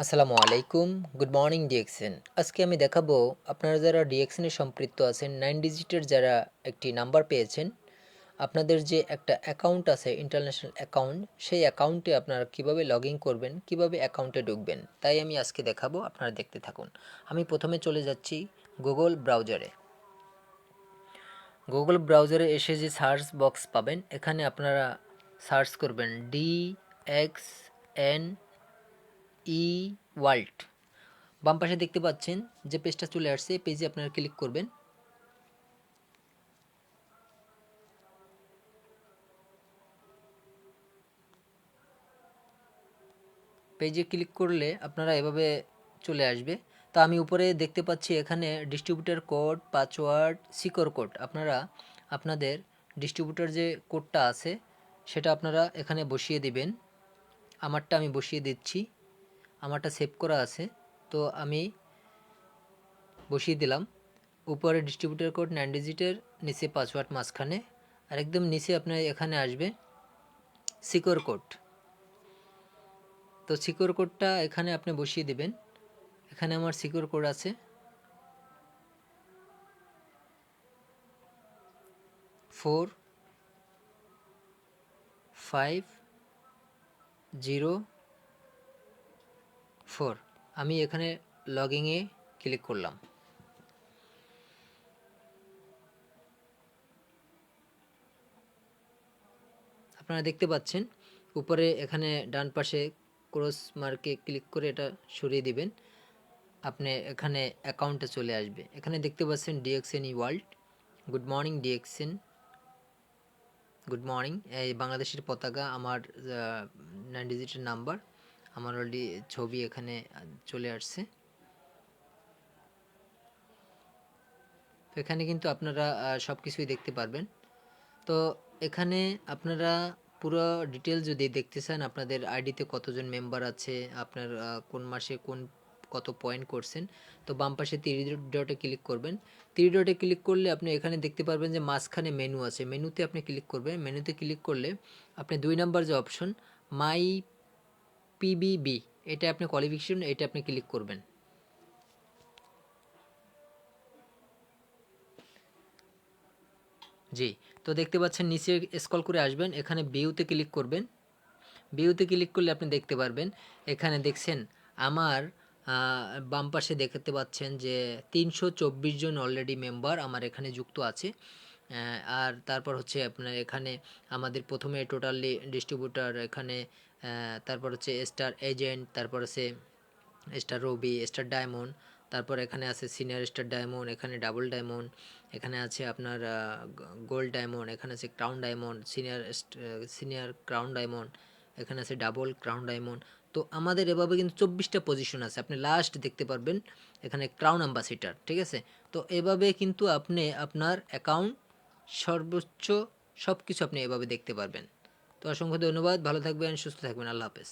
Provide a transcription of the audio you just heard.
আসসালামু আলাইকুম good morning DXN আজকে আমি দেখাবো, আপনারা যারা ডিএক্সএনে সম্পৃক্ত আছেন নাইন ডিজিটের যারা একটি নাম্বার পেয়েছেন, আপনাদের যে একটা অ্যাকাউন্ট আছে ইন্টারন্যাশনাল অ্যাকাউন্ট সেই অ্যাকাউন্টে আপনারা কীভাবে লগ ইন করবেন, কীভাবে অ্যাকাউন্টে ঢুকবেন, তাই আমি আজকে দেখাবো, আপনারা দেখতে থাকুন। আমি প্রথমে চলে যাচ্ছি গুগল ব্রাউজারে গুগল ব্রাউজারে এসে যে সার্চ বক্স পাবেন, এখানে আপনারা সার্চ করবেন D X N E world. বাম পাশে দেখতে পাচ্ছেন যে পেজটা চলে আসছে, এই পেজে আপনারা ক্লিক করবেন। পেজে ক্লিক করলে আপনারা এভাবে চলে আসবে। তো আমি উপরে দেখতে পাচ্ছি এখানে distributor code, password, secure code. আপনারা আপনাদের ডিস্ট্রিবিউটার যে কোডটা আছে, সেটা আপনারা এখানে বসিয়ে দিবেন। আমারটা আমি বসিয়ে দিচ্ছি। আমারটা সেভ করা আছে। তো আমি বসিয়ে দিলাম। উপরে ডিস্ট্রিবিউটার কোড নাইন ডিজিটের নিচে পাসওয়ার্ড মাঝখানে। আর একদম নিচে আপনার এখানে আসবে সিকিউর কোড তো সিকিউর কোডটা এখানে আপনি বসিয়ে দেবেন। এখানে আমার সিকিউর কোড আছে। Four five zero four. আমি এখানে লগিংয়ে ক্লিক করলাম। আপনারা দেখতে পাচ্ছেন, উপরে এখানে ডান পাশে ক্রস মার্কে ক্লিক করে এটা সরিয়ে দিবেন। আপনি এখানে অ্যাকাউন্টে চলে আসবে। এখানে দেখতে পাচ্ছেন DXN E world. Good morning DXN. Good morning. এই বাংলাদেশের পতাকা আমার নাইন ডিজিটের নাম্বার। আমার অলরেডি ছবি এখানে চলে আসছে। এখানে কিন্তু আপনারা সব কিছুই দেখতে পারবেন। তো এখানে আপনারা পুরো ডিটেল যদি দেখতে চান, আপনাদের আইডিতে কতজন মেম্বার আছে, আপনার কোন মাসে কোন, কত পয়েন্ট করছেন, তো বাম পাশে তিরি ডটে ক্লিক করবেন। তিরি ডটে ক্লিক করলে আপনি এখানে দেখতে পারবেন যে মাঝখানে মেনু আছে। মেনুতে আপনি ক্লিক করবেন। মেনুতে ক্লিক করলে আপনি দুই নাম্বার যে অপশন মাই পিবিবি এটা আপনি কোয়ালিফিকেশন এটা আপনি ক্লিক করবেন। জি, তো দেখতে পাচ্ছেন, নিচে স্ক্রল করে আসবেন, এখানে বিউতে ক্লিক করবেন। বিউতে ক্লিক করলে আপনি দেখতে পারবেন, এখানে দেখছেন, আমার বাম পাশে দেখতে পাচ্ছেন যে তিনশো চব্বিশ জন অলরেডি মেম্বার আমার এখানে যুক্ত আছে। আর তারপর হচ্ছে আপনার এখানে আমাদের প্রথমে টোটালি ডিস্ট্রিবিউটার এখানে তারপর হচ্ছে স্টার এজেন্ট তারপর আছে স্টার রবি স্টার ডায়মন্ড তারপর এখানে আছে সিনিয়র স্টার ডায়মন্ড এখানে ডাবল ডায়মন্ড এখানে আছে আপনার গোল্ড ডায়মন্ড এখানে আছে crown diamond senior senior crown diamond এখানে আছে ডাবল ক্রাউন ডায়মন্ড তো আমাদের এভাবে কিন্তু চব্বিশটা পজিশন আছে। আপনি লাস্ট দেখতে পারবেন, এখানে ক্রাউন অ্যাম্বাসিডার ঠিক আছে? তো এভাবে কিন্তু আপনি আপনার অ্যাকাউন্ট সর্বোচ্চ সব কিছু আপনি এভাবে দেখতে পারবেন। তো অসংখ্য ধন্যবাদ, ভালো থাকবেন, সুস্থ থাকবেন, আল্লাহ হাফেজ।